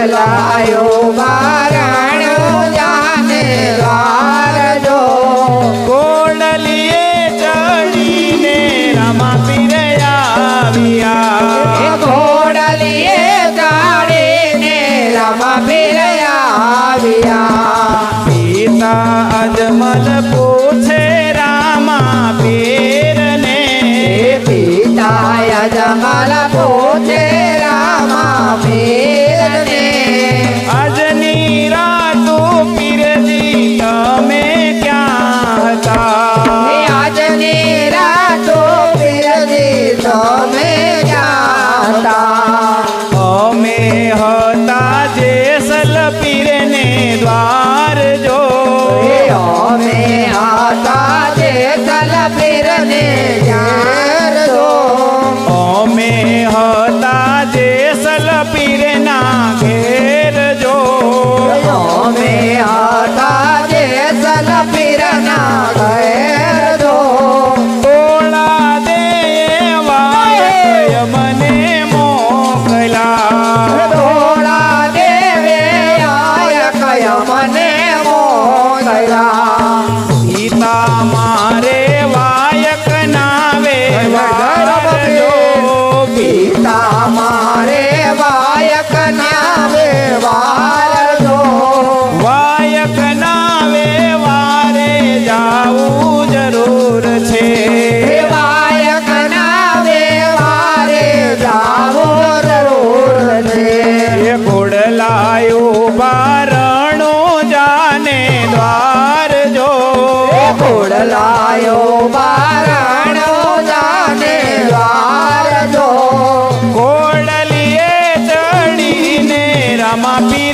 મોકલાયો મારણ જાને દ્વારજો. કોડલીએ ચડીને રમા પીરયા કોડલીએ ચડીને રમા પીરયા સીતા અજમલપુર Feira આયો બારણો જાને દ્વાર જો. ખોડલાયો બારણો જાને દ્વાર જો. ખોડલીએ ચડીને રમા પી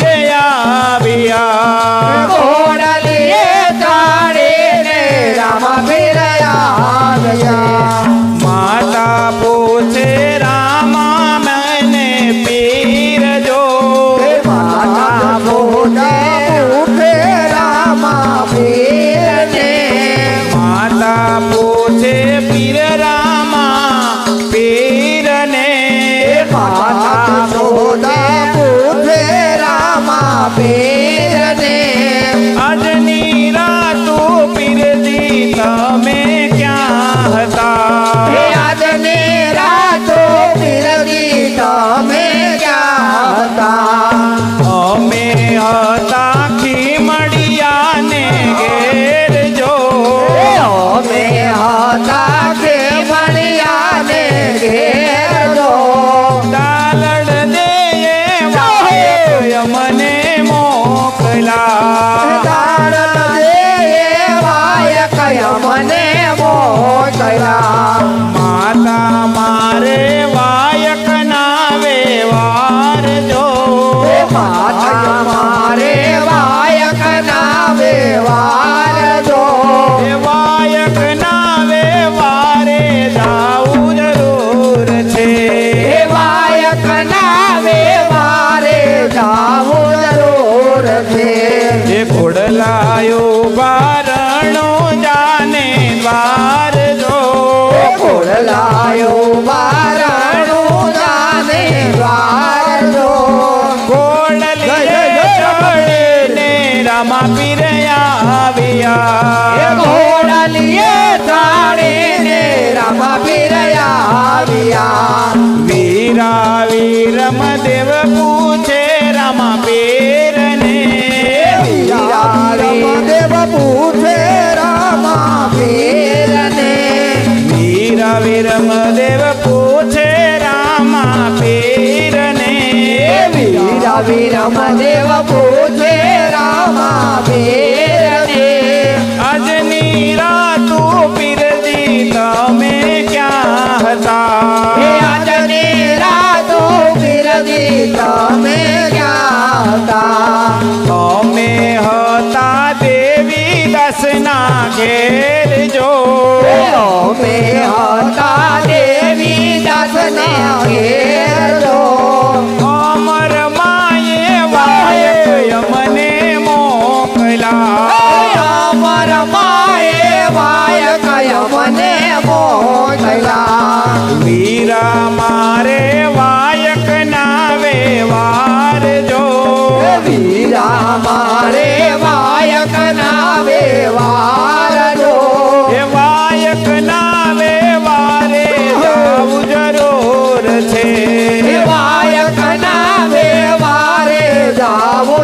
saber. છે જે ખોડલાયો બારણો જાને દ્વાર જો ખોડલાયો બારણો જાને દ્વાર જો ખોડલી ચડે ને રામા પીરયા આવ્યા? ખોડલીએ ચાડે ને રામા પીરયા આવ્યા. વીરા વીરમ દેવ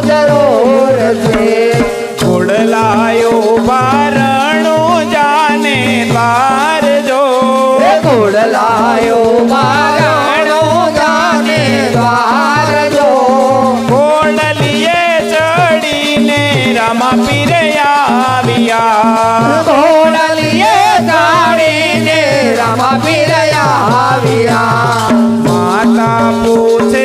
જરૂર છે ઘોડલાયો બારણો જાને બાર જો. ઘોડલાયો બારણો જાને બાર જો. ઘોડલીએ ચડીને રામા પીરે આવ્યા. ઘોડલીએ ચડીને રામા પીરે આવ્યા. માતા પૂછે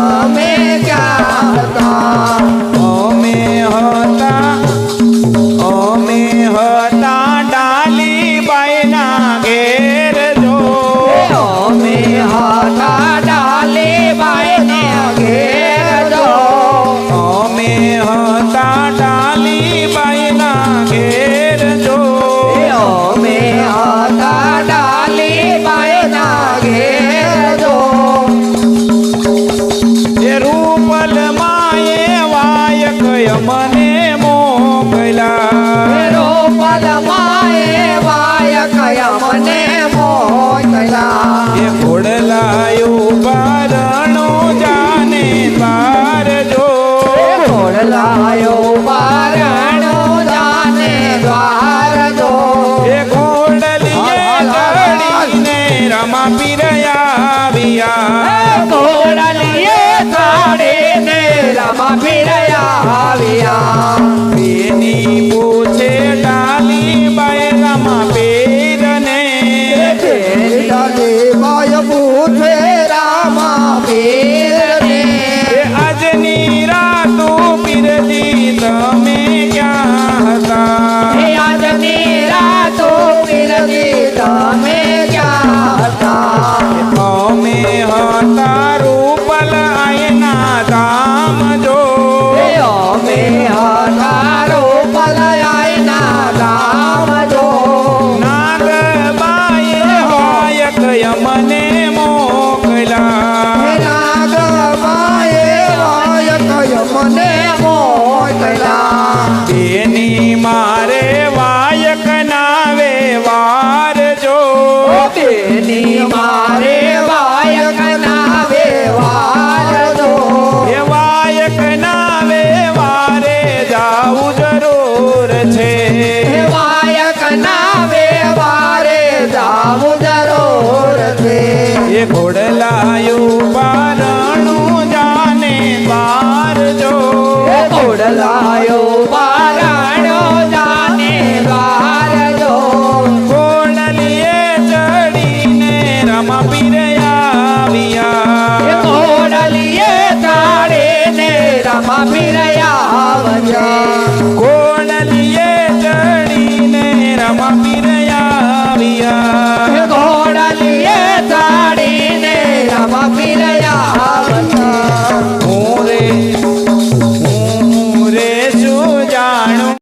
I'm લાયો ચલાયો પારાણો જાને દ્વાર જો કોડલીએ ચડીને રમા પીરયાવ્યા કોડલીએ ચડીને રમા પીરયાવ્યા કોડલી